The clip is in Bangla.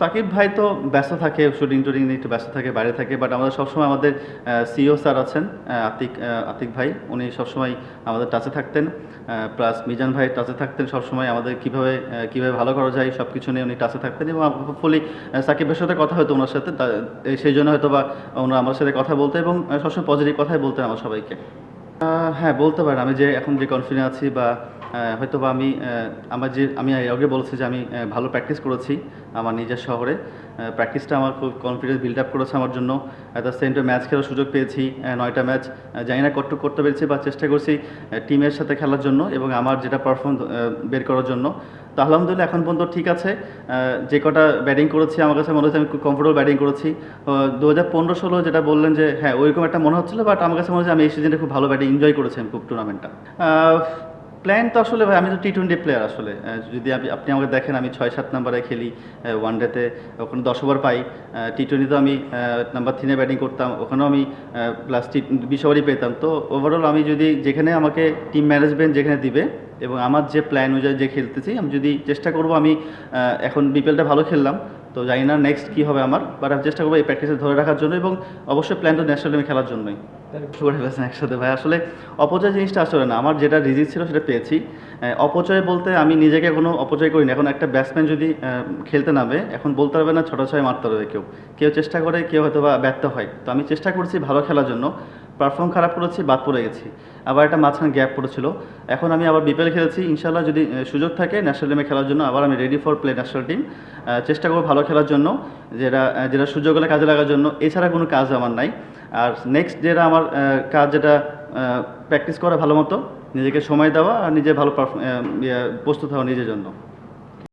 সাকিব ভাই তো ব্যস্ত থাকে শুটিং টুটিং নিয়ে একটু ব্যস্ত থাকে, বাইরে থাকে বাট আমাদের সবসময় আমাদের সিও স্যার আছেন আতিক আতিক ভাই। উনি সবসময় আমাদের টাচে থাকতেন প্লাস মিজান ভাই টাচে থাকতেন সবসময়। আমাদের কীভাবে কীভাবে ভালো করা যায় সব কিছু নিয়ে উনি টাচে থাকতেন এবং হোপফুলি সাকিবের সাথে কথা হতো ওনার সাথে সেই জন্য হয়তো বা ওনারা আমার সাথে কথা বলতে এবং সবসময় পজিটিভ কথাই বলতেন আমার সবাইকে। হ্যাঁ বলতে পারেন। আমি যে, এখন যে কনফিডেন্ট আছি বা হয়তো বা আমি আমার যে, আমি আগে বলেছি যে আমি ভালো প্র্যাকটিস করেছি আমার নিজের শহরে। প্র্যাকটিসটা আমার খুব কনফিডেন্স বিল্ড আপ করেছে আমার জন্য। অ্যাট সেম ম্যাচ খেলার সুযোগ পেয়েছি নয়টা ম্যাচ জানি না কটটুক করতে পেরেছি বা চেষ্টা করছি টিমের সাথে খেলার জন্য এবং আমার যেটা পারফর্ম বের করার জন্য। তো আলহামদুলিল্লাহ, এখন পর্যন্ত ঠিক আছে। যে কটা ব্যাটিং করেছি, আমার কাছে মনে হচ্ছে আমি খুব কমফোর্টেবল ব্যাটিং করেছি। দু হাজার পনেরো ষোলো যেটা বললেন যে হ্যাঁ ওইরকম একটা মনে হচ্ছিল বাট আমার কাছে মনে হচ্ছে আমি এই সিজনে খুব ভালো ব্যাটিং এনজয় করেছি আমি, খুব টুর্নামেন্টটা প্ল্যান তো আসলে ভাই, আমি তো টি টোয়েন্টি প্লেয়ার আসলে। যদি আপনি আমাকে দেখেন, আমি ছয় সাত নাম্বারে খেলি ওয়ান ডেতে ওখানে দশ ওভার পাই। টি টোয়েন্টিতে আমি নাম্বার থ্রিনে ব্যাটিং করতাম। ওখানেও আমি প্লাস টি বিশ ওভারই পেতাম। তো ওভারঅল আমি যদি যেখানে আমাকে টিম ম্যানেজমেন্ট যেখানে দিবে এবং আমার যে প্ল্যান অনুযায়ী যে খেলতেছি, আমি যদি চেষ্টা করব আমি এখন বিপিএলটা ভালো খেললাম। তো জানি না নেক্সট কী হবে আমার বাট আমি চেষ্টা করব এই প্র্যাকটিসে ধরে রাখার জন্য এবং অবশ্যই প্ল্যান তো ন্যাশনাল টিমে খেলার জন্যই। করে ফেলেছেন একসাথে? ভাই, আসলে অপচয় জিনিসটা আসলে না। আমার যেটা রিজিক ছিল সেটা পেয়েছি। অপচয় বলতে আমি নিজেকে কোনো অপচয় করিনি। এখন একটা ব্যাটসম্যান যদি খেলতে নামে, এখন বলতে পারবে না ছোটো ছয় মারতে পারবে কেউ। কেউ চেষ্টা করে, কেউ হয়তো বা ব্যর্থ হয়। তো আমি চেষ্টা করছি ভালো খেলার জন্য। পারফর্ম খারাপ করেছি, বাদ পড়ে গেছি। আবার একটা মাঝখানে গ্যাপ পড়েছিল। এখন আমি আবার বিপিএল খেলেছি। ইনশাল্লাহ যদি সুযোগ থাকে ন্যাশনাল টিমে খেলার জন্য, আবার আমি ready for play national team চেষ্টা করব ভালো খেলার জন্য, যেটা যেটা সুযোগ হলে কাজে লাগার জন্য। এছাড়া কোনো কাজ আমার নাই। আর নেক্সট যেটা আমার কাজ যেটা প্র্যাকটিস করা ভালো মতো নিজেকে সময় দেওয়া আর নিজে ভালো ইয়ে, প্রস্তুত হওয়া নিজের জন্য।